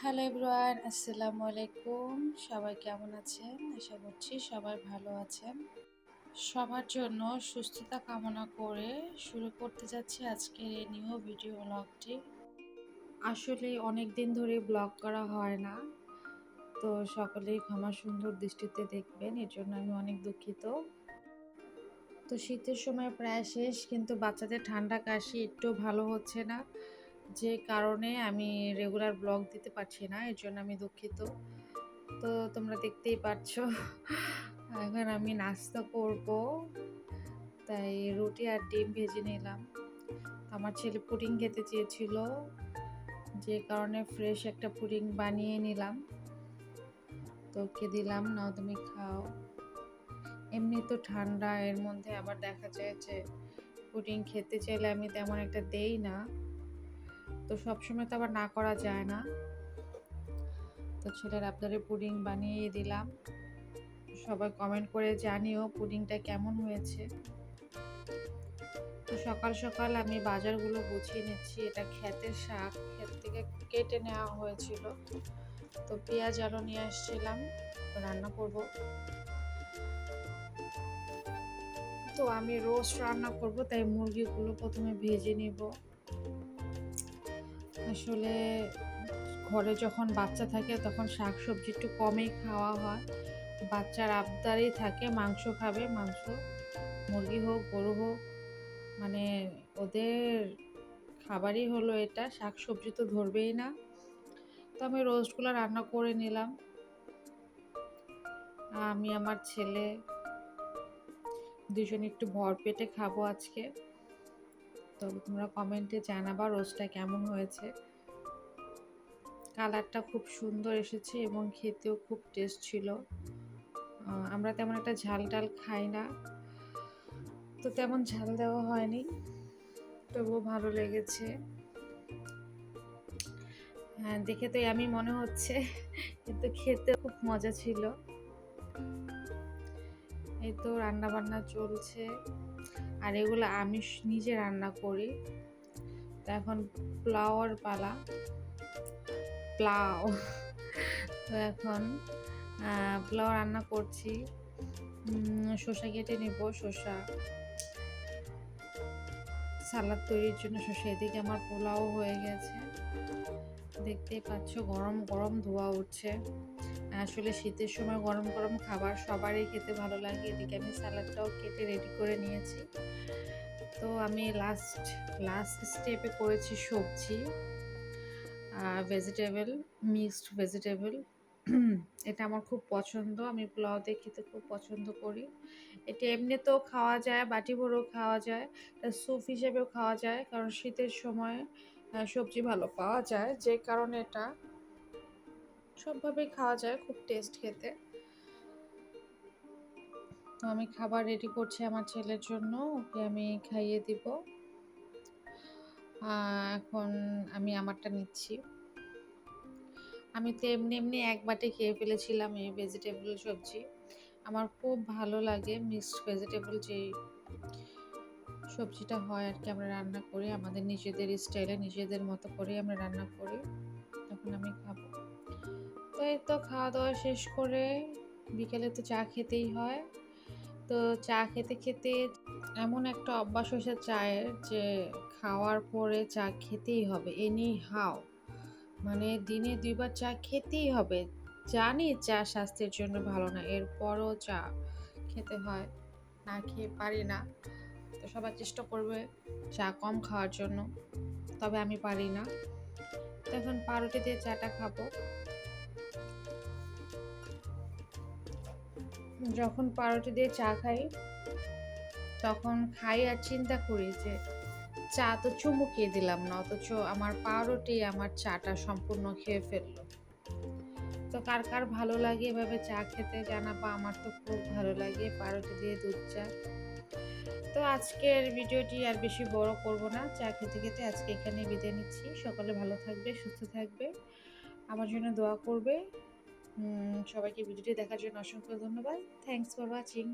Hello everyone, আসসালামু আলাইকুম। সবাই কেমন আছেন? আশা করছি সবাই ভালো আছেন। সবার জন্য সুস্থতা কামনা করে শুরু করতে যাচ্ছি আজকের এই নিউ ভিডিও ব্লগটি। আসলে অনেক দিন ধরে ব্লগ করা হয় না। তো সকলেই ক্ষমা সুন্দর দৃষ্টিতে দেখবেন, এর জন্য আমি অনেক দুঃখিত। তো শীতের সময় প্রায় শেষ, কিন্তু বাচ্চাদের ঠান্ডা কাশি একটু ভালো হচ্ছে না। যে কারণে আমি রেগুলার ব্লগ দিতে পারছি না, এর জন্য আমি দুঃখিত। তো তোমরা দেখতেই পাচ্ছ এখন আমি নাস্তা করব। তাই রুটি আর ডিম ভেজে নিলাম। আমার ছেলে পুডিং খেতে চেয়েছিল, যে কারণে ফ্রেশ একটা পুডিং বানিয়ে নিলাম। তো ওকে দিলাম, নাও তুমি খাও। এমনি তো ঠান্ডা, এর মধ্যে আবার দেখা যায় যে পুডিং খেতে চাইলে আমি তেমন একটা দেই না। তো সবসময় তো আবার না করা যায় না। তো ছেলের আপনারে পুডিং বানিয়ে দিলাম। সবাই কমেন্ট করে জানিও পুডিংটা কেমন হয়েছে। তো সকাল সকাল আমি বাজারগুলো গুছিয়ে নিচ্ছি। এটা ক্ষেতের শাক। ক্ষেত থেকে কেটে নেওয়া হয়েছিল। তো পেঁয়াজ, আলু নিয়ে আসছিলাম। রান্না করব। তো আমি রোস্ট রান্না করব, তাই মুরগিগুলো প্রথমে ভেজে নিব। আসলে ঘরে যখন বাচ্চা থাকে তখন শাক সবজি একটু কমই খাওয়া হয়। বাচ্চার আবদারই থাকে, মাংস খাবে, মাংস, মুরগি হোক, গরু হোক মানে ওদের খাবারই হলো এটা শাক সবজি তো ধরবেই না। তো আমি রোস্টগুলো রান্না করে নিলাম। আমি, আমার ছেলে, দুজন একটু ভর পেটে খাব আজকে। তবে তোমরা কমেন্টে জানাবা রোস্টটা কেমন হয়েছে। কালারটা খুব সুন্দর এসেছে এবং খেতেও খুব টেস্ট ছিল। আমরা তেমন একটা ঝাল টাল খাই না। তো তেমন ঝাল দেওয়া হয়নি। তবুও ভালো লেগেছে। হ্যাঁ দেখে তো আমি মনে হচ্ছে। কিন্তু খেতে খুব মজা ছিল। এই তো রান্না বান্না চলছে। আর এগুলো আমি নিজে রান্না করি। তো এখন ফ্লাওয়ার পালা। প্লাও তো এখন পোলাও রান্না করছি। শসা কেটে নেব, শসা। সালাদ তৈরির জন্য শসা। এদিকে আমার পোলাও হয়ে গেছে। দেখতেই পাচ্ছ গরম গরম ধোয়া উঠছে। আসলে শীতের সময় গরম গরম খাবার সবারই খেতে ভালো লাগে। এদিকে আমি স্যালাডটাও কেটে রেডি করে নিয়েছি। তো আমি লাস্ট লাস্ট স্টেপে করেছি সবজি ভেজিটেবল মিক্সড ভেজিটেবল এটা আমার খুব পছন্দ। আমি পোলাওতে খেতে খুব পছন্দ করি। এটা এমনিতেও খাওয়া যায়, বাটি ভরেও খাওয়া যায় স্যুপ হিসেবেও খাওয়া যায়। কারণ শীতের সময় সবজি ভালো পাওয়া যায়। যে কারণে এটা সবভাবেই খাওয়া যায়, খুব টেস্ট খেতে। তো আমি খাবার রেডি করছি আমার ছেলের জন্য, ওকে আমি খাইয়ে দিব। এখন আমি আমারটা নিচ্ছি। আমি তো এমনি এমনি এক বাটে খেয়ে ফেলেছিলাম এই ভেজিটেবল সবজি। আমার খুব ভালো লাগে মিক্সড ভেজিটেবল যে সবজিটা হয় আর কি, আমরা রান্না করি। আমাদের নিজেদের স্টাইলে নিজেদের মতো করে আমরা রান্না করি। তখন আমি খাব। তো এই তো খাওয়া দাওয়া শেষ করে বিকেলে তো চা খেতেই হয়। তো চা খেতে খেতে এমন একটা অভ্যাস হয়েছে চায়ের যে খাওয়ার পরে চা খেতেই হবে এনি হাও মানে দিনে দুইবার চা খেতেই হবে। জানি চা স্বাস্থ্যের জন্য ভালো না, এরপরও চা খেতে হয়, না খেয়ে পারি না। তো সবাই চেষ্টা করবে চা কম খাওয়ার জন্য, তবে আমি পারি না। তো এখন পাউরুটি দিয়ে চাটা খাব। যখন পাউরুটি দিয়ে চা খাই, তখন খাই আর চিন্তা করি যে চা তো চুমুকিয়ে দিলাম না, অথচ আমার পাউরুটি আমার চাটা সম্পূর্ণ খেয়ে ফেলল। তো কার কার ভালো লাগে এভাবে চা খেতে জানাবা? আমার তো খুব ভালো লাগে পাউরুটি দিয়ে দুধ চা। তো আজকের ভিডিওটি আর বেশি বড় করব না, চা খেতে খেতে আজকে এখানে বিদায় নিচ্ছি। সকালে ভালো থাকবে, সুস্থ থাকবে। আমার জন্য দোয়া করবে। সবাইকে ভিডিওটি দেখার জন্য অসংখ্য ধন্যবাদ। Thanks for watching